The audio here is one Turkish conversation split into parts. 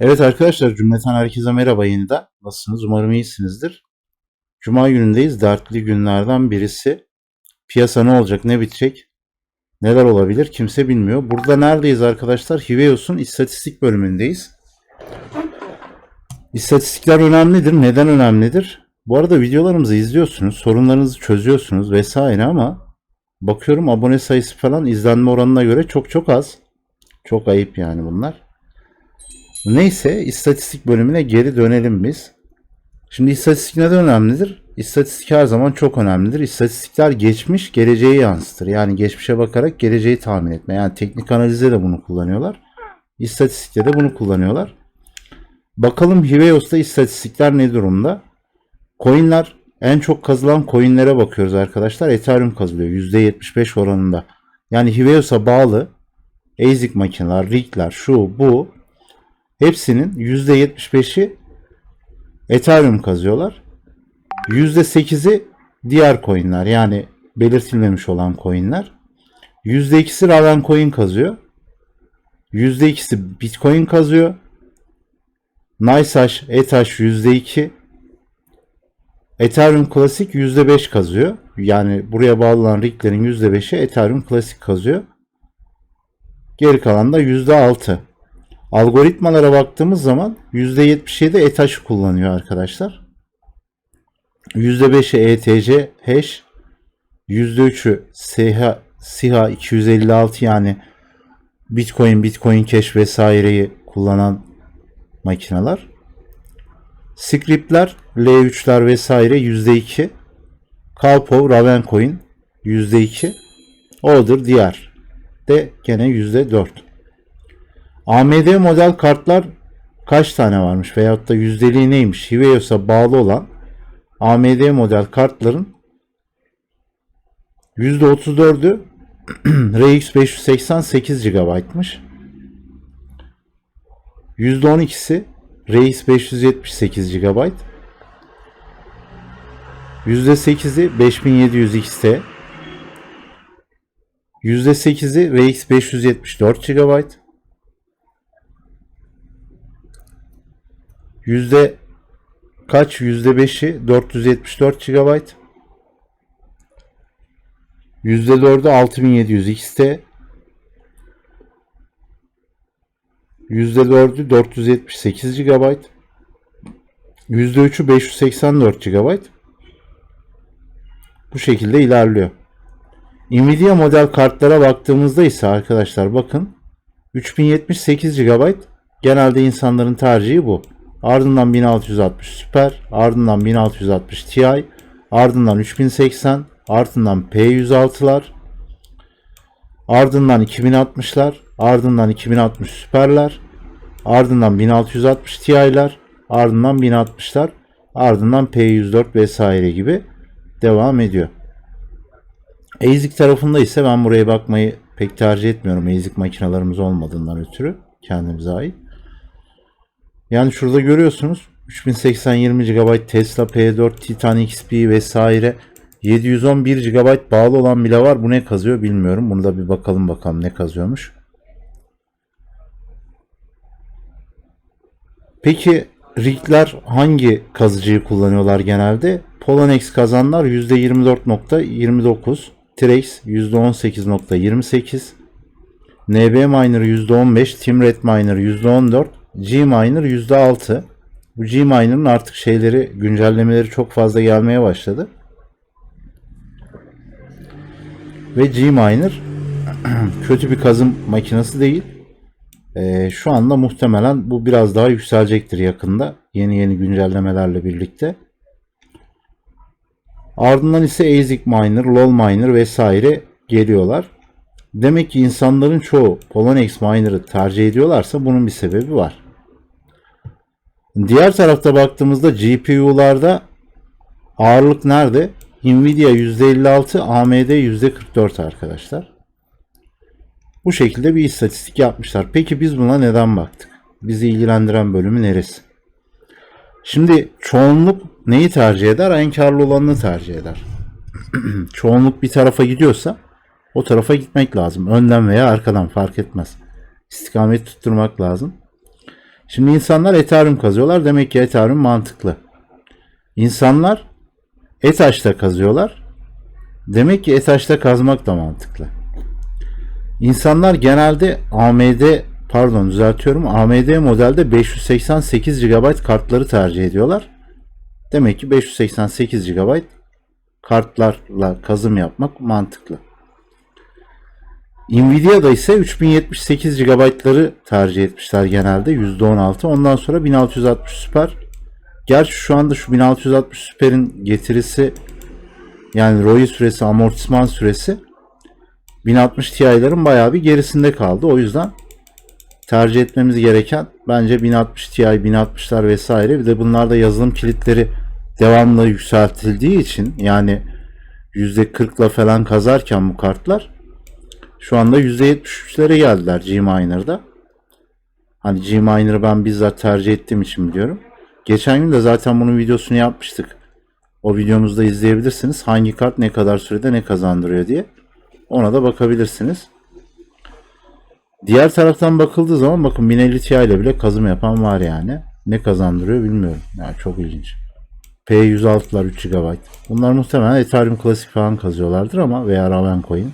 Evet arkadaşlar cümleten herkese merhaba yeniden. Nasılsınız? Umarım iyisinizdir. Cuma günündeyiz. Dertli günlerden birisi. Piyasa ne olacak, ne bitecek, neler olabilir kimse bilmiyor. Burada neredeyiz arkadaşlar? Hiveos'un istatistik bölümündeyiz. İstatistikler önemlidir. Neden önemlidir? Bu arada videolarımızı izliyorsunuz, sorunlarınızı çözüyorsunuz vesaire ama bakıyorum abone sayısı falan izlenme oranına göre çok çok az. Çok ayıp yani bunlar. Neyse istatistik bölümüne geri dönelim biz. Şimdi istatistik neden önemlidir? İstatistik her zaman çok önemlidir. İstatistikler geçmiş geleceği yansıtır. Yani geçmişe bakarak geleceği tahmin etme. Yani teknik analizde de bunu kullanıyorlar. İstatistikte de bunu kullanıyorlar. Bakalım Hiveos'ta istatistikler ne durumda? Coinler en çok kazılan coinlere bakıyoruz arkadaşlar. Ethereum kazılıyor %75 oranında. Yani Hiveos'a bağlı ASIC makineler, rigler, şu bu hepsinin %75'i Ethereum kazıyorlar. %8'i diğer coinler yani belirtilmemiş olan coinler. %2'si Raven coin kazıyor. %2'si Bitcoin kazıyor. NiceHash, Ethash %2. Ethereum Classic %5 kazıyor. Yani buraya bağlanan riglerin %5'i Ethereum Classic kazıyor. Geri kalan da %6. Algoritmalara baktığımız zaman %77 ETH kullanıyor arkadaşlar. %5'i ETC hash, %3'ü SH, SIHA 256 yani Bitcoin, Bitcoin Cash vesaireyi kullanan makineler. Scriptler, L3'ler vesaire %2. Calpov, Ravencoin %2. Order diğer de gene %4. AMD model kartlar kaç tane varmış veyahut da yüzdeliği neymiş? Hiveos'a bağlı olan AMD model kartların %34'ü RX 580 8 GB'mış. %12'si RX 578 GB. %8'i 5700 XT. %8'i RX 574 GB. Yüzde kaç? Yüzde beşi 474 GB. Yüzde dördü 6700 XT. Yüzde dördü 478 GB. Yüzde üçü 584 GB. Bu şekilde ilerliyor. Nvidia model kartlara baktığımızda ise arkadaşlar bakın 3078 GB genelde insanların tercihi bu. Ardından 1660 Super, ardından 1660 Ti, ardından 3080, ardından P106'lar, ardından 2060'lar, ardından 2060 Super'ler, ardından 1660 Ti'ler, ardından 1060'lar, ardından P104 vesaire gibi devam ediyor. ASIC tarafında ise ben buraya bakmayı pek tercih etmiyorum. ASIC makinalarımız olmadığından ötürü kendimize ait. Yani şurada görüyorsunuz 3080 20 GB Tesla P4 Titan XP vesaire 711 GB bağlı olan bile var. Bu ne kazıyor bilmiyorum. Bunu da bir bakalım bakalım ne kazıyormuş. Peki rigler hangi kazıcıyı kullanıyorlar genelde? Poloniex kazanlar %24.29, Trex %18.28, NB Miner %15, Timred Miner %14, Gminer %6. Bu Gminer'ın artık şeyleri, güncellemeleri çok fazla gelmeye başladı. Ve Gminer kötü bir kazım makinesi değil. Ee, şu anda muhtemelen bu biraz daha yükselecektir yakında. Yeni yeni güncellemelerle birlikte. Ardından ise ASIC Miner, LOL Miner vesaire geliyorlar. Demek ki insanların çoğu Poloniex Miner'ı tercih ediyorlarsa bunun bir sebebi var. Diğer tarafta baktığımızda GPU'larda ağırlık nerede? Nvidia %56, AMD %44 arkadaşlar. Bu şekilde bir istatistik yapmışlar. Peki biz buna neden baktık? Bizi ilgilendiren bölümü neresi? Şimdi çoğunluk neyi tercih eder? En karlı olanını tercih eder. çoğunluk bir tarafa gidiyorsa o tarafa gitmek lazım. Önden veya arkadan fark etmez. İstikamet tutturmak lazım. Şimdi insanlar Ethereum kazıyorlar. Demek ki Ethereum mantıklı. İnsanlar Etaş'ta kazıyorlar. Demek ki Etaş'ta kazmak da mantıklı. İnsanlar genelde AMD pardon düzeltiyorum AMD modelde 588 GB kartları tercih ediyorlar. Demek ki 588 GB kartlarla kazım yapmak mantıklı. Nvidia'da ise 3078 GB'ları tercih etmişler genelde %16. Ondan sonra 1660 Super. Gerçi şu anda şu 1660 Super'in getirisi yani ROI süresi, amortisman süresi 1060 Ti'lerin bayağı bir gerisinde kaldı. O yüzden tercih etmemiz gereken bence 1060 Ti, 1060'lar vesaire. Bir de bunlarda yazılım kilitleri devamlı yükseltildiği için yani %40'la falan kazarken bu kartlar şu anda %73'lere geldiler Gminer'da. Hani Gminer'ı ben bizzat tercih ettiğim için biliyorum. Geçen gün de zaten bunun videosunu yapmıştık. O videomuzda izleyebilirsiniz. Hangi kart ne kadar sürede ne kazandırıyor diye. Ona da bakabilirsiniz. Diğer taraftan bakıldığı zaman bakın 1050 Ti ile bile kazım yapan var yani. Ne kazandırıyor bilmiyorum. Yani çok ilginç. P106'lar 3 GB. Bunlar muhtemelen Ethereum Classic falan kazıyorlardır ama veya Ravencoin,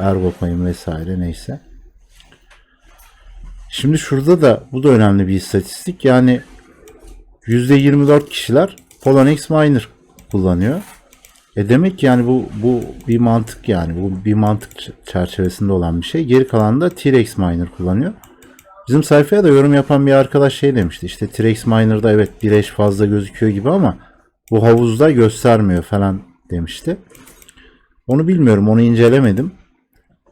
Ergocoin vesaire neyse. Şimdi şurada da bu da önemli bir istatistik. Yani %24 kişiler Poloniex Miner kullanıyor. E demek ki yani bu bu bir mantık yani bu bir mantık çerçevesinde olan bir şey. Geri kalan da T-Rex Miner kullanıyor. Bizim sayfaya da yorum yapan bir arkadaş şey demişti. İşte T-Rex Miner'da evet bir eş fazla gözüküyor gibi ama bu havuzda göstermiyor falan demişti. Onu bilmiyorum. Onu incelemedim.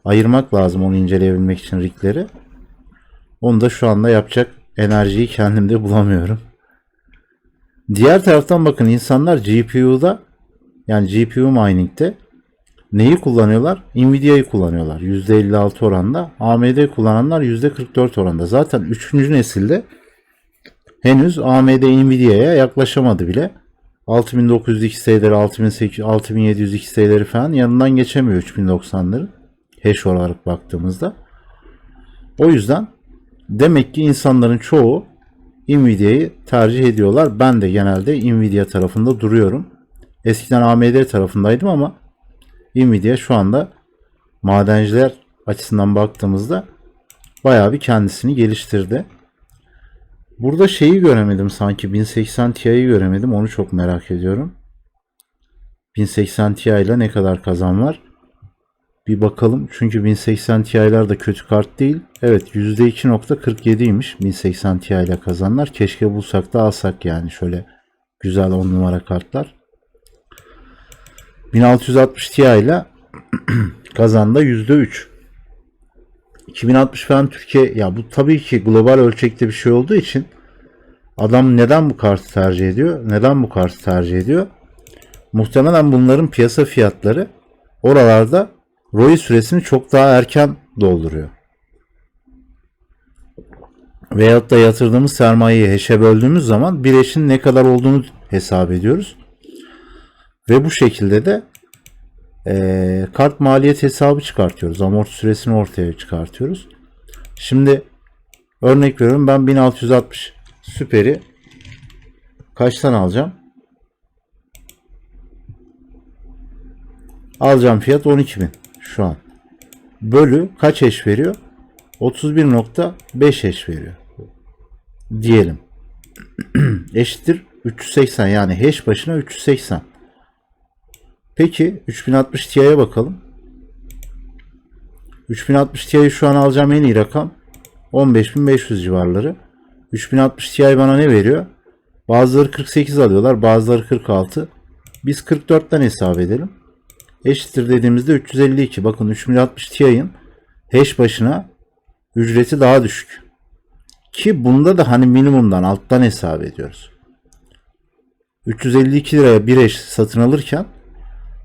Ayırmak lazım onu inceleyebilmek için rigleri. Onu da şu anda yapacak enerjiyi kendimde bulamıyorum. Diğer taraftan bakın insanlar GPU'da yani GPU mining'de neyi kullanıyorlar? Nvidia'yı kullanıyorlar. %56 oranda. AMD kullananlar %44 oranda. Zaten 3. nesilde henüz AMD Nvidia'ya yaklaşamadı bile. 6900 XT'leri, 6800, 6700 XT'leri falan yanından geçemiyor 3090'ları. Hash olarak baktığımızda. O yüzden demek ki insanların çoğu Nvidia'yı tercih ediyorlar. Ben de genelde Nvidia tarafında duruyorum. Eskiden AMD tarafındaydım ama Nvidia şu anda madenciler açısından baktığımızda bayağı bir kendisini geliştirdi. Burada şeyi göremedim sanki 1080 Ti'yi göremedim. Onu çok merak ediyorum. 1080 Ti ile ne kadar kazan var? Bir bakalım. Çünkü 1080 Ti'ler de kötü kart değil. Evet %2.47'ymiş 1080 Ti ile kazanlar. Keşke bulsak da alsak yani şöyle güzel 10 numara kartlar. 1660 Ti ile kazanda %3. 2060 falan Türkiye ya bu tabii ki global ölçekte bir şey olduğu için adam neden bu kartı tercih ediyor? Neden bu kartı tercih ediyor? Muhtemelen bunların piyasa fiyatları oralarda ROI süresini çok daha erken dolduruyor. Veyahut da yatırdığımız sermayeyi heşe böldüğümüz zaman bir eşin ne kadar olduğunu hesap ediyoruz. Ve bu şekilde de e, kart maliyet hesabı çıkartıyoruz. Amorti süresini ortaya çıkartıyoruz. Şimdi örnek veriyorum ben 1660 süperi kaçtan alacağım? Alacağım fiyat 12.000 şu an. Bölü kaç eş veriyor? 31.5 eş veriyor. Diyelim. Eşittir 380 yani hash başına 380. Peki 3060 Ti'ye bakalım. 3060 Ti'yi şu an alacağım en iyi rakam 15500 civarları. 3060 Ti bana ne veriyor? Bazıları 48 alıyorlar, bazıları 46. Biz 44'ten hesap edelim. Eşittir dediğimizde 352. Bakın 3060 Ti'nin hash başına ücreti daha düşük. Ki bunda da hani minimumdan alttan hesap ediyoruz. 352 liraya bir eş satın alırken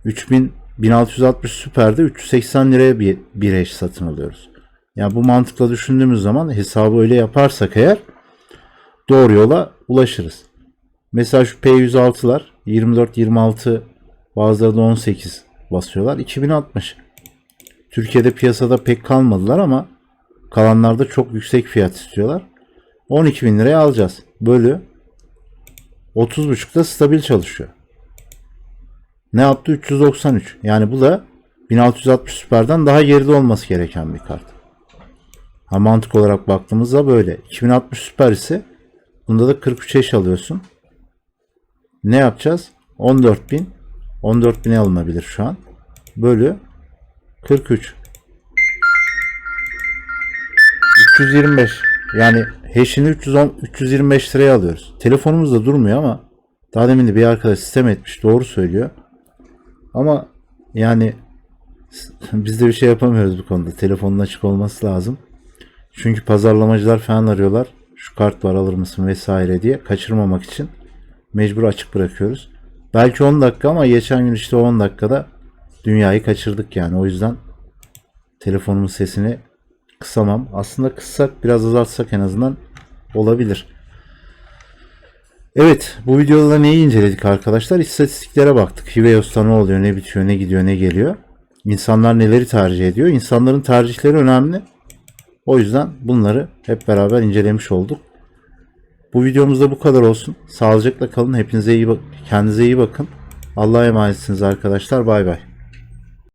3000 1660 Super'de 380 liraya bir, bir eş satın alıyoruz. Yani bu mantıkla düşündüğümüz zaman hesabı öyle yaparsak eğer doğru yola ulaşırız. Mesela şu P106'lar 24 26 bazıları da 18 basıyorlar. 2060. Türkiye'de piyasada pek kalmadılar ama kalanlarda çok yüksek fiyat istiyorlar. 12 bin liraya alacağız. Bölü 30.5'da stabil çalışıyor. Ne yaptı? 393. Yani bu da 1660 Super'dan daha geride olması gereken bir kart. Ha, mantık olarak baktığımızda böyle. 2060 Super ise bunda da 43 eş alıyorsun. Ne yapacağız? 14.000 14.000'e alınabilir şu an. Bölü 43. 325. Yani hash'ini 310 325 liraya alıyoruz. Telefonumuzda durmuyor ama daha demin de bir arkadaş sistem etmiş. Doğru söylüyor. Ama yani biz de bir şey yapamıyoruz bu konuda. Telefonun açık olması lazım. Çünkü pazarlamacılar falan arıyorlar. Şu kart var alır mısın vesaire diye kaçırmamak için mecbur açık bırakıyoruz. Belki 10 dakika ama geçen gün işte o 10 dakikada dünyayı kaçırdık yani. O yüzden telefonumun sesini kısamam. Aslında kıssak biraz azaltsak en azından olabilir. Evet bu videoda da neyi inceledik arkadaşlar? İstatistiklere baktık. Hiveyos'ta ne oluyor, ne bitiyor, ne gidiyor, ne geliyor. İnsanlar neleri tercih ediyor? İnsanların tercihleri önemli. O yüzden bunları hep beraber incelemiş olduk. Bu videomuzda bu kadar olsun. Sağlıcakla kalın. Hepinize iyi bak kendinize iyi bakın. Allah'a emanetsiniz arkadaşlar. Bay bay.